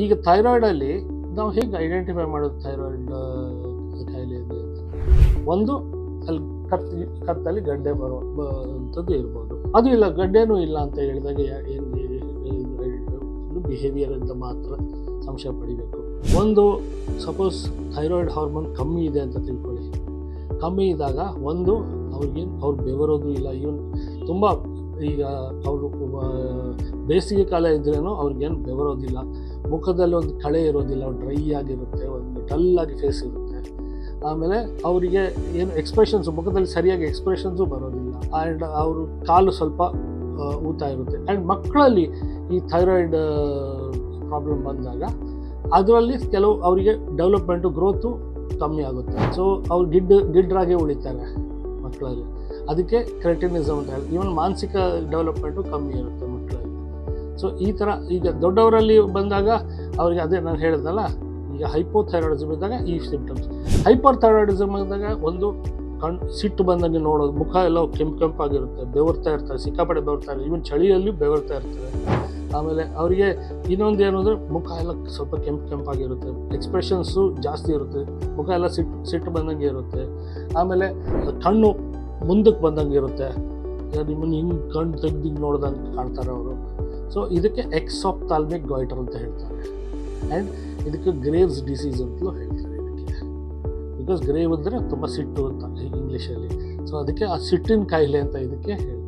ಈಗ ಥೈರಾಯ್ಡಲ್ಲಿ ನಾವು ಹೇಗೆ ಐಡೆಂಟಿಫೈ ಮಾಡೋದು ಥೈರಾಯ್ಡ್ ಕಾಯಿಲೆ ಒಂದು, ಅಲ್ಲಿ ಕತ್, ಕತ್ತಲ್ಲಿ ಗಡ್ಡೆ ಬರುವಂಥದ್ದು ಇರ್ಬೋದು. ಅದು ಇಲ್ಲ, ಗಡ್ಡೆನೂ ಇಲ್ಲ ಅಂತ ಹೇಳಿದಾಗ ಏನು ಬಿಹೇವಿಯರ್ ಅಂತ ಮಾತ್ರ ಸಂಶಯ ಪಡಿಬೇಕು. ಒಂದು ಸಪೋಸ್ ಥೈರಾಯ್ಡ್ ಹಾರ್ಮೋನ್ ಕಮ್ಮಿ ಇದೆ ಅಂತ ತಿಳ್ಕೊಳ್ಳಿ. ಕಮ್ಮಿ ಇದ್ದಾಗ ಒಂದು ಅವ್ರಿಗೆ ಅವ್ರು ಬೆವರೋದು ಇಲ್ಲ, ಇವನ್ ತುಂಬ ಈಗ ಅವರು ಬೇಸಿಗೆ ಕಾಲ ಇದ್ರೇನು ಅವ್ರಿಗೇನು ಬೆವರೋದಿಲ್ಲ. ಮುಖದಲ್ಲಿ ಒಂದು ಕಳೆ ಇರೋದಿಲ್ಲ ಡ್ರೈ ಆಗಿರುತ್ತೆ, ಒಂದು ಡಲ್ ಆಗಿ ಫೇಸ್ ಇರುತ್ತೆ. ಆಮೇಲೆ ಅವರಿಗೆ ಏನು ಎಕ್ಸ್ಪ್ರೆಷನ್ಸು ಮುಖದಲ್ಲಿ ಸರಿಯಾಗಿ ಎಕ್ಸ್ಪ್ರೆಷನ್ಸು ಬರೋದಿಲ್ಲ. ಆ್ಯಂಡ್ ಅವರು ಕಾಲು ಸ್ವಲ್ಪ ಊತ ಇರುತ್ತೆ. ಆ್ಯಂಡ್ ಮಕ್ಕಳಲ್ಲಿ ಈ ಥೈರಾಯ್ಡ್ ಪ್ರಾಬ್ಲಮ್ ಬಂದಾಗ ಅದರಲ್ಲಿ ಕೆಲವು ಅವರಿಗೆ ಡೆವಲಪ್ಮೆಂಟು ಗ್ರೋತು ಕಮ್ಮಿ ಆಗುತ್ತೆ. ಸೊ ಅವ್ರು ಗಿಡ್ ಗಿಡ್ರಾಗೆ ಉಳಿತಾರೆ ಮಕ್ಕಳಲ್ಲಿ. ಅದಕ್ಕೆ ಕ್ರೆಟಿನಿಸಮ್ ಅಂತ ಹೇಳಿ. ಈವನ್ ಮಾನಸಿಕ ಡೆವಲಪ್ಮೆಂಟು ಕಮ್ಮಿ ಇರುತ್ತೆ ಮಕ್ಕಳಲ್ಲಿ. ಸೊ ಈ ಥರ ಈಗ ದೊಡ್ಡವರಲ್ಲಿ ಬಂದಾಗ ಅವರಿಗೆ ಅದೇ ನಾನು ಹೇಳಿದ್ನಲ್ಲ, ಈಗ ಹೈಪೋಥೈರಾಯ್ಡಿಸಮ್ ಇದ್ದಾಗ ಈ ಸಿಂಪ್ಟಮ್ಸ್ ಹೈಪರ್ ಥೈರಾಯ್ಡಿಸಮ್ ಇದ್ದಾಗ ಒಂದು ಕಣ್ ಸಿಟ್ಟು ಬಂದಂಗೆ ನೋಡೋದು, ಮುಖ ಎಲ್ಲ ಕೆಂಪು ಕೆಂಪಾಗಿರುತ್ತೆ, ಬೆವರ್ತಾ ಇರ್ತಾರೆ ಸಿಕ್ಕಾಪಟ್ಟೆ ಬೆವರ್ತಾ ಇರ್ತಾರೆ ಈವನ್ ಚಳಿಯಲ್ಲಿ ಬೆವರ್ತಾ ಇರ್ತಾರೆ ಆಮೇಲೆ ಅವರಿಗೆ ಇನ್ನೊಂದು ಏನು ಅಂದರೆ ಮುಖ ಎಲ್ಲ ಸ್ವಲ್ಪ ಕೆಂಪು ಕೆಂಪಾಗಿರುತ್ತೆ ಎಕ್ಸ್ಪ್ರೆಷನ್ಸು ಜಾಸ್ತಿ ಇರುತ್ತೆ, ಮುಖ ಎಲ್ಲ ಸಿಟ್ಟು ಸಿಟ್ಟು ಬಂದಂಗೆ ಇರುತ್ತೆ. ಆಮೇಲೆ ಕಣ್ಣು ಮುಂದಕ್ಕೆ ಬಂದಂಗೆ ಇರುತ್ತೆ. ನಿಮ್ಮನ್ನು ಹಿಂಗೆ ಕಣ್ಣು ತೆಗ್ದು ನೋಡ್ದಂಗೆ ಕಾಣ್ತಾರೆ ಅವರು. ಸೊ ಇದಕ್ಕೆ ಎಕ್ಸ್ ಆಫ್ ತಾಲ್ಮೆ ಗಾಯ್ಟರ್ ಅಂತ ಹೇಳ್ತಾರೆ. ಆ್ಯಂಡ್ ಇದಕ್ಕೆ ಗ್ರೇವ್ಸ್ ಡಿಸೀಸ್ ಅಂತಲೂ ಹೇಳ್ತಾರೆ ಇದಕ್ಕೆ. ಬಿಕಾಸ್ ಗ್ರೇವ್ ಅಂದರೆ ತುಂಬ ಸಿಟ್ಟು ಅಂತ ಇಂಗ್ಲೀಷಲ್ಲಿ ಸೊ ಅದಕ್ಕೆ ಆ ಸಿಟ್ಟಿನ ಕಾಯಿಲೆ ಅಂತ ಇದಕ್ಕೆ ಹೇಳ್ತಾರೆ.